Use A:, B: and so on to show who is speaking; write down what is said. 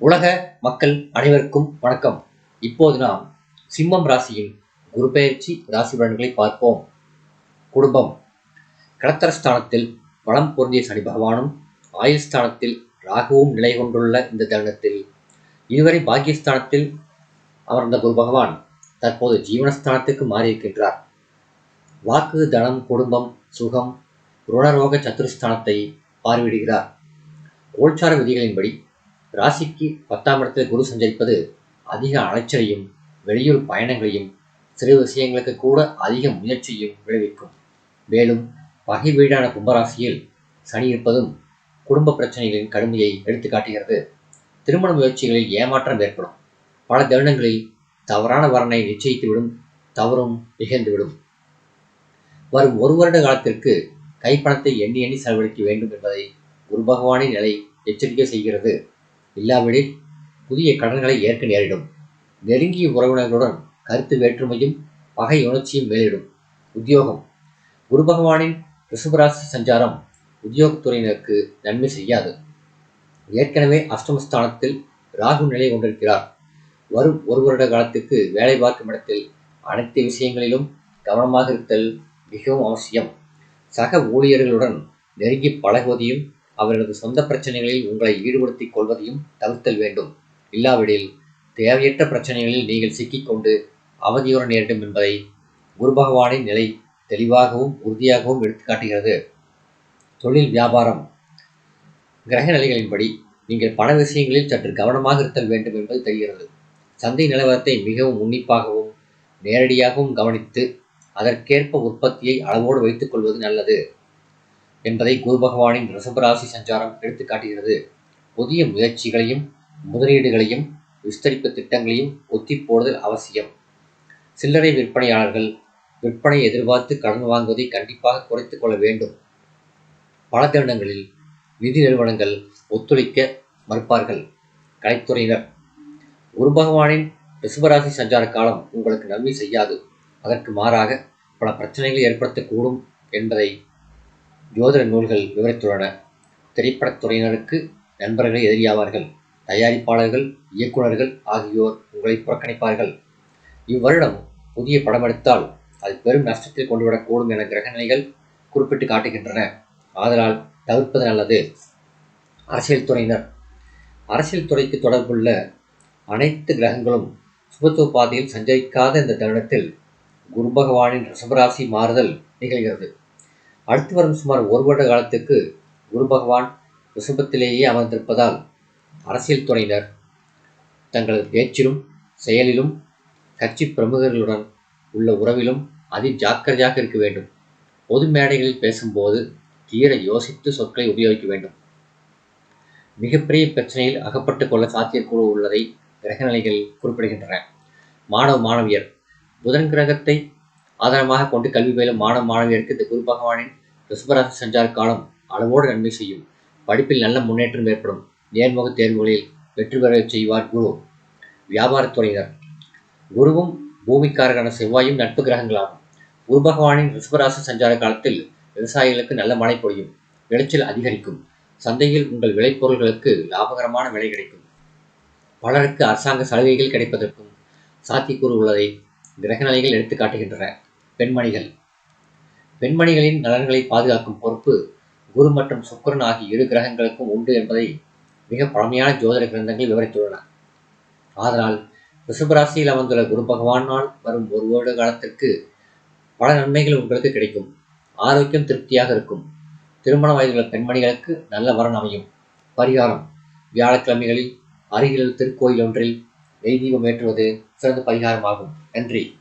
A: உலக மக்கள் அனைவருக்கும் வணக்கம். இப்போது நாம் சிம்மம் ராசியின் குரு பெயர்ச்சி ராசி பலன்களை பார்ப்போம். குடும்பம். கடத்தரஸ்தானத்தில் வளம் பொருந்திய சனி பகவானும் ஆயுஸ்தானத்தில் ராகுவும் நிலை கொண்டுள்ள இந்த தருணத்தில் இதுவரை பாக்கியஸ்தானத்தில் அமர்ந்த குரு பகவான் தற்போது ஜீவனஸ்தானத்துக்கு மாறியிருக்கின்றார். வாக்கு தனம் குடும்பம் சுகம் ருணரோக சத்துருஸ்தானத்தை பார்வையிடுகிறார். கோல்சார விதிகளின்படி ராசிக்கு பத்தாம் இடத்தில் குரு சஞ்சரிப்பது அதிக அலைச்சலையும் வெளியூர் பயணங்களையும் சிறு விஷயங்களுக்கு கூட அதிக முயற்சியும் விளைவிக்கும். மேலும் பகை வீடான கும்பராசியில் சனி இருப்பதும் குடும்ப பிரச்சனைகளின் கடுமையை எடுத்து காட்டுகிறது. திருமண முயற்சிகளில் ஏமாற்றம் ஏற்படும். பல தருணங்களில் தவறான வரனை நிச்சயித்துவிடும் தவறும் நிகழ்ந்துவிடும். வரும் ஒரு வருட காலத்திற்கு கைப்பணத்தை எண்ணி எண்ணி செலவழிக்க வேண்டும் என்பதை குரு பகவானின் நிலை எச்சரிக்கை செய்கிறது. இல்லாவிடில் புதிய கடன்களை ஏற்க நேரிடும். நெருங்கிய உறவினர்களுடன் கருத்து வேற்றுமையும் பகை உணர்ச்சியும் மேலிடும். உத்தியோகம். குரு பகவானின் ரிஷபராசி சஞ்சாரம் உத்தியோகத்துறையினருக்கு நன்மை செய்யாது. ஏற்கனவே அஷ்டமஸ்தானத்தில் ராகு நிலை கொண்டிருக்கிறார். வரும் ஒரு வருட காலத்துக்கு வேலை பார்க்கும் இடத்தில் அனைத்து விஷயங்களிலும் கவனமாக இருத்தல் மிகவும் அவசியம். சக ஊழியர்களுடன் நெருங்கி பழகுவதையும் அவர்களது சொந்த பிரச்சனைகளில் உங்களை ஈடுபடுத்திக் கொள்வதையும் தவிர்த்தல் வேண்டும். இல்லாவிடில் தேவையற்ற பிரச்சனைகளில் நீங்கள் சிக்கிக்கொண்டு அவதியுற நேரிடும் என்பதை குரு பகவானின் நிலை தெளிவாகவும் உறுதியாகவும் எடுத்துக்காட்டுகிறது தொழில் வியாபாரம். கிரக நிலைகளின்படி நீங்கள் பண விஷயங்களில் சற்று கவனமாக இருத்தல் வேண்டும் என்பது தெரிகிறது. சந்தை நிலவரத்தை மிகவும் உன்னிப்பாகவும் நேரடியாகவும் கவனித்து அதற்கேற்ப உற்பத்தியை அளவோடு வைத்துக் கொள்வது நல்லது. என்பதை குரு பகவானின் ரிஷபராசி சஞ்சாரம் எடுத்துக்காட்டுகிறது. புதிய முயற்சிகளையும் முதலீடுகளையும் விஸ்தரிப்பு திட்டங்களையும் ஒத்தி போடுதல் அவசியம். சில்லறை விற்பனையாளர்கள் விற்பனை எதிர்பார்த்து கடன் வாங்குவதை கண்டிப்பாக குறைத்துக் கொள்ள வேண்டும். பல தருணங்களில் நிதி நிறுவனங்கள் ஒத்துழைக்க மறுப்பார்கள். கலைத்துறையினர் குரு பகவானின் ரிஷபராசி சஞ்சார காலம் உங்களுக்கு நன்மை செய்யாது. அதற்கு மாறாக பல பிரச்சனைகளை ஏற்படுத்தக்கூடும் என்பதை ஜோதிட நூல்கள் விவரித்துள்ளன. திரைப்படத் துறையினருக்கு நண்பர்கள் எதிரியாவார்கள். தயாரிப்பாளர்கள் இயக்குநர்கள் ஆகியோர் உங்களை புறக்கணிப்பார்கள். இவ்வருடம் புதிய படம் எடுத்தால் அது பெரும் நஷ்டத்தில் கொண்டுவிடக்கூடும் என கிரகநிலைகள் குறிப்பிட்டு காட்டுகின்றன. ஆதலால் தவிர்ப்பது நல்லது. அரசியல் துறையினர். அரசியல் துறைக்கு தொடர்புள்ள அனைத்து கிரகங்களும் சுபத்துவ பாதையில் சஞ்சரிக்காத இந்த தருணத்தில் குரு பகவானின் ரிஷபராசி மாறுதல் நிகழ்கிறது. அடுத்து வரும் சுமார் ஒரு வருட காலத்துக்கு குரு பகவான் ரிஷபத்திலேயே அமர்ந்திருப்பதால் அரசியல் துறையினர் தங்களது பேச்சிலும் செயலிலும் கட்சி பிரமுகர்களுடன் உள்ள உறவிலும் அதி ஜாக்கிரதையாக இருக்க வேண்டும். பொது மேடைகளில் பேசும்போது தீர யோசித்து சொற்களை உபயோகிக்க வேண்டும். மிகப்பெரிய பிரச்சனையில் அகப்பட்டுக் கொள்ள சாத்தியக்கூறு உள்ளதை கிரகநிலைகள் குறிப்பிடுகின்றன. மாணவ மாணவியர் புதன் கிரகத்தை ஆதாரமாக கொண்டு கல்வி பயிலும் மாணவ மாணவியருக்கு இந்த குரு பகவானின் ரிஷபராசி சஞ்சார காலம் அளவோடு நன்மை செய்யும். படிப்பில் நல்ல முன்னேற்றம் ஏற்படும். நேர்முக தேர்வுகளில் வெற்றி பெற செய்வார் குரு. வியாபாரத்துறையினர் குருவும் பூமிக்காரரான செவ்வாயும் நட்பு கிரகங்களாகும். குரு பகவானின் ரிஷபராசி சஞ்சார காலத்தில் விவசாயிகளுக்கு நல்ல மழை பொழியும். விளைச்சல் அதிகரிக்கும். சந்தையில் உங்கள் விளைபொருள்களுக்கு லாபகரமான விலை கிடைக்கும். பலருக்கு அரசாங்க சலுகைகள் கிடைப்பதற்கும் சாத்தியக்கூறு உள்ளதை கிரகநிலைகள் எடுத்து காட்டுகின்றன. பெண்மணிகள். பெண்மணிகளின் நலன்களை பாதுகாக்கும் பொறுப்பு குரு மற்றும் சுக்கரன் ஆகிய இரு கிரகங்களுக்கும் உண்டு என்பதை மிக பழமையான ஜோதிட கிரந்தங்கள் விவரித்துள்ளன. ஆதலால் ரிஷபராசியில் அமர்ந்துள்ள குரு பகவானால் வரும் ஒரு வருட காலத்திற்கு பல நன்மைகள் உங்களுக்கு கிடைக்கும். ஆரோக்கியம் திருப்தியாக இருக்கும். திருமண வயதுள்ள பெண்மணிகளுக்கு நல்ல வரன் அமையும். பரிகாரம் வியாழக்கிழமைகளில் அருகில் திருக்கோயில் ஒன்றில் நெய் தீபம் ஏற்றுவது சிறந்த பரிகாரமாகும். நன்றி.